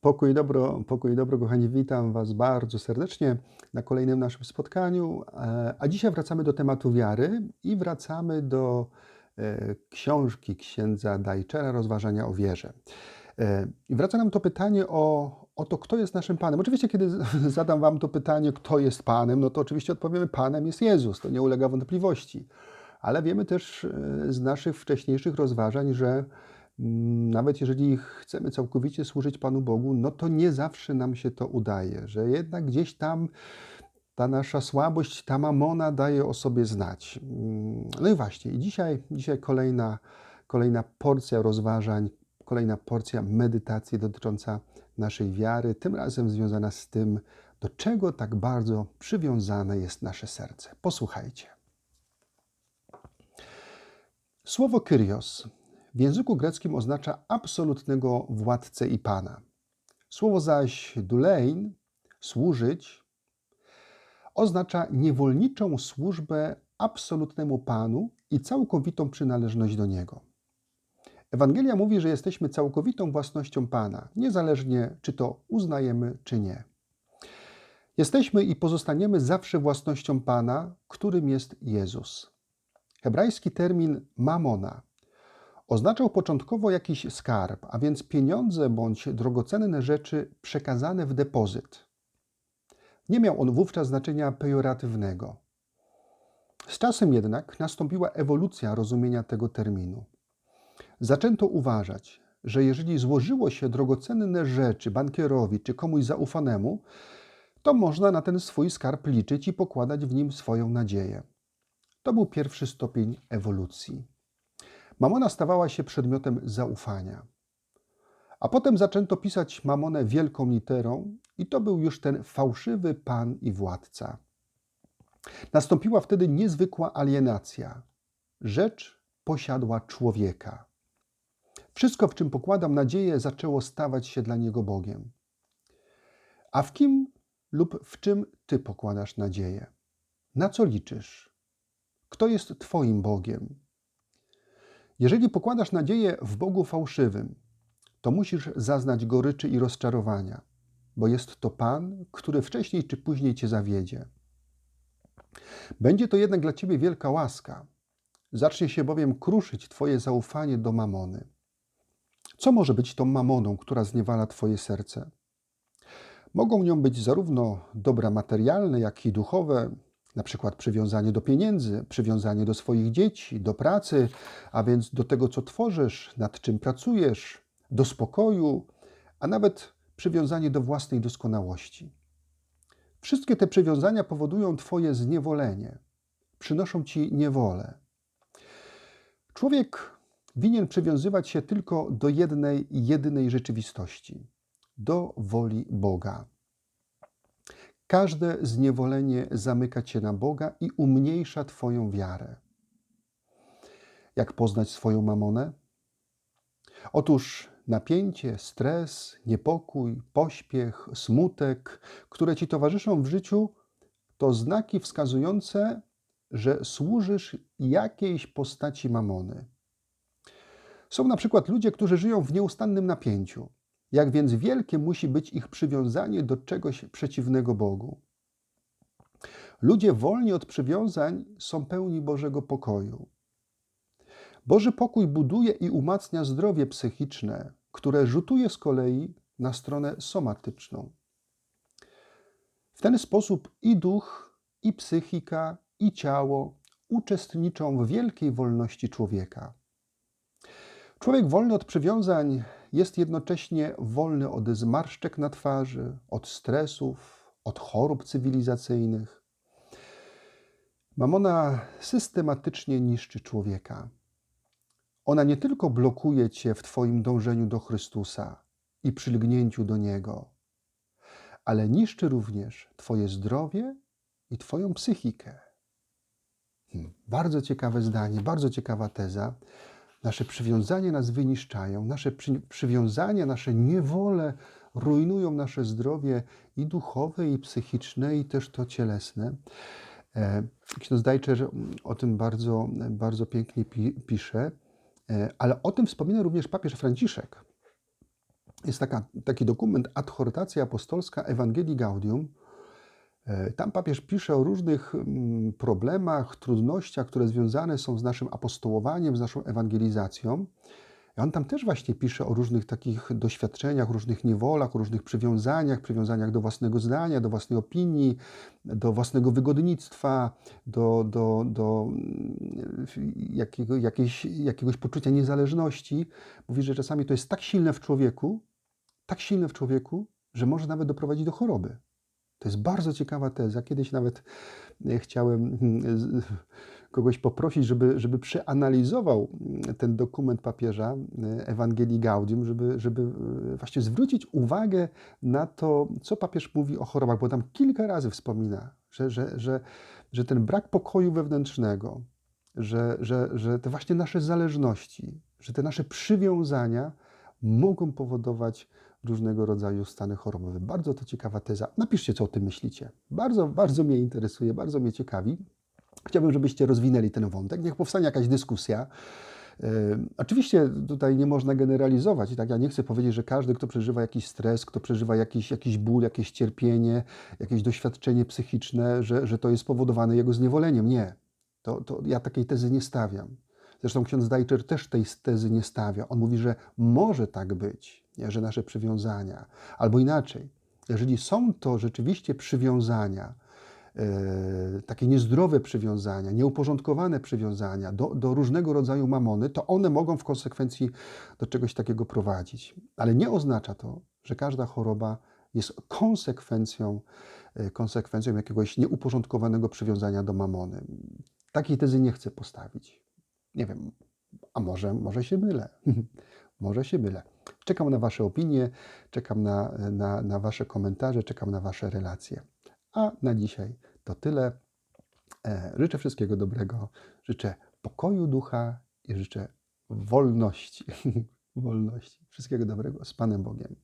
Pokój i dobro, pokój i dobro, kochani, witam Was bardzo serdecznie na kolejnym naszym spotkaniu. E, A dzisiaj wracamy do tematu wiary i wracamy do e, książki księdza Dajczera, Rozważania o wierze. E, I wraca nam to pytanie o, o to, kto jest naszym Panem. Oczywiście, kiedy zadam Wam to pytanie, kto jest Panem, no to oczywiście odpowiemy, Panem jest Jezus, to nie ulega wątpliwości. Ale wiemy też z naszych wcześniejszych rozważań, że Nawet jeżeli chcemy całkowicie służyć Panu Bogu, no to nie zawsze nam się to udaje, że jednak gdzieś tam ta nasza słabość, ta mamona daje o sobie znać. Mm, No i właśnie, i dzisiaj, dzisiaj kolejna, kolejna porcja rozważań, kolejna porcja medytacji dotycząca naszej wiary, tym razem związana z tym, do czego tak bardzo przywiązane jest nasze serce. Posłuchajcie. Słowo Kyrios w języku greckim oznacza absolutnego władcę i pana. Słowo zaś dulein, służyć, oznacza niewolniczą służbę absolutnemu panu i całkowitą przynależność do niego. Ewangelia mówi, że jesteśmy całkowitą własnością pana, niezależnie czy to uznajemy, czy nie. Jesteśmy i pozostaniemy zawsze własnością pana, którym jest Jezus. Hebrajski termin mamona Oznaczał początkowo jakiś skarb, a więc pieniądze bądź drogocenne rzeczy przekazane w depozyt. Nie miał on wówczas znaczenia pejoratywnego. Z czasem jednak nastąpiła ewolucja rozumienia tego terminu. Zaczęto uważać, że jeżeli złożyło się drogocenne rzeczy bankierowi czy komuś zaufanemu, to można na ten swój skarb liczyć i pokładać w nim swoją nadzieję. To był pierwszy stopień ewolucji. Mamona stawała się przedmiotem zaufania. A potem zaczęto pisać mamonę wielką literą, i to był już ten fałszywy pan i władca. Nastąpiła wtedy niezwykła alienacja. Rzecz posiadła człowieka. Wszystko, w czym pokładam nadzieję, zaczęło stawać się dla niego Bogiem. A w kim lub w czym ty pokładasz nadzieję? Na co liczysz? Kto jest Twoim Bogiem? Jeżeli pokładasz nadzieję w Bogu fałszywym, to musisz zaznać goryczy i rozczarowania, bo jest to Pan, który wcześniej czy później cię zawiedzie. Będzie to jednak dla ciebie wielka łaska. Zacznie się bowiem kruszyć twoje zaufanie do mamony. Co może być tą mamoną, która zniewala twoje serce? Mogą nią być zarówno dobra materialne, jak i duchowe, na przykład przywiązanie do pieniędzy, przywiązanie do swoich dzieci, do pracy, a więc do tego, co tworzysz, nad czym pracujesz, do spokoju, a nawet przywiązanie do własnej doskonałości. Wszystkie te przywiązania powodują Twoje zniewolenie, przynoszą Ci niewolę. Człowiek winien przywiązywać się tylko do jednej jedynej rzeczywistości do woli Boga. Każde zniewolenie zamyka cię na Boga i umniejsza Twoją wiarę. Jak poznać swoją mamonę? Otóż napięcie, stres, niepokój, pośpiech, smutek, które ci towarzyszą w życiu, to znaki wskazujące, że służysz jakiejś postaci mamony. Są na przykład ludzie, którzy żyją w nieustannym napięciu. Jak więc wielkie musi być ich przywiązanie do czegoś przeciwnego Bogu. Ludzie wolni od przywiązań są pełni Bożego pokoju. Boży pokój buduje i umacnia zdrowie psychiczne, które rzutuje z kolei na stronę somatyczną. W ten sposób i duch, i psychika, i ciało uczestniczą w wielkiej wolności człowieka. Człowiek wolny od przywiązań jest jednocześnie wolny od zmarszczek na twarzy, od stresów, od chorób cywilizacyjnych. Mamona systematycznie niszczy człowieka. Ona nie tylko blokuje cię w Twoim dążeniu do Chrystusa i przylgnięciu do Niego, ale niszczy również Twoje zdrowie i Twoją psychikę. Hmm, Bardzo ciekawe zdanie, bardzo ciekawa teza. Nasze przywiązania nas wyniszczają, nasze przy, przywiązania, nasze niewole rujnują nasze zdrowie i duchowe, i psychiczne, i też to cielesne. E, Ksiądz Dajczer o tym bardzo, bardzo pięknie pi, pisze, e, ale o tym wspomina również papież Franciszek. jest taka, taki dokument Adhortacja Apostolska Ewangelii Gaudium. E, Tam papież pisze o różnych mm, problemach, trudnościach, które związane są z naszym apostołowaniem, z naszą ewangelizacją. On tam też właśnie pisze o różnych takich doświadczeniach, różnych niewolach, różnych przywiązaniach, przywiązaniach do własnego zdania, do własnej opinii, do własnego wygodnictwa, do, do, do mm, jakiego, jakiejś, jakiegoś poczucia niezależności. Mówi, że czasami to jest tak silne w człowieku, tak silne w człowieku, że może nawet doprowadzić do choroby. To jest bardzo ciekawa teza. Kiedyś nawet e, chciałem mm, z- kogoś poprosić, żeby, żeby przeanalizował mm, ten dokument papieża e, Ewangelii Gaudium, żeby, żeby e, właśnie zwrócić uwagę na to, co papież mówi o chorobach, bo tam kilka razy wspomina, że, że, że, że ten brak pokoju wewnętrznego, że, że, że te właśnie nasze zależności, że te nasze przywiązania mogą powodować różnego rodzaju stany chorobowe. Bardzo to ciekawa teza. Napiszcie, co o tym myślicie. Bardzo, bardzo mnie interesuje, bardzo mnie ciekawi. Chciałbym, żebyście rozwinęli ten wątek. Niech powstanie jakaś dyskusja. Yy, Oczywiście tutaj nie można generalizować. Tak ja nie chcę powiedzieć, że każdy, kto przeżywa jakiś stres, kto przeżywa jakiś, jakiś ból, jakieś cierpienie, jakieś doświadczenie psychiczne, że, że to jest spowodowane jego zniewoleniem. Nie. To, to ja takiej tezy nie stawiam. Zresztą ksiądz Dajczer też tej tezy nie stawia. On mówi, że może tak być? Że nasze przywiązania, albo inaczej, jeżeli są to rzeczywiście przywiązania, e, takie niezdrowe przywiązania, nieuporządkowane przywiązania do, do różnego rodzaju mamony, to one mogą w konsekwencji do czegoś takiego prowadzić. Ale nie oznacza to, że każda choroba jest konsekwencją, e, konsekwencją jakiegoś nieuporządkowanego przywiązania do mamony. Takiej tezy nie chcę postawić. Nie wiem, a może, może się mylę. może się mylę. Czekam na Wasze opinie, czekam na, na, na Wasze komentarze, czekam na Wasze relacje. A na dzisiaj to tyle. E, Życzę wszystkiego dobrego, życzę pokoju ducha i życzę wolności. wolności. Wszystkiego dobrego z Panem Bogiem.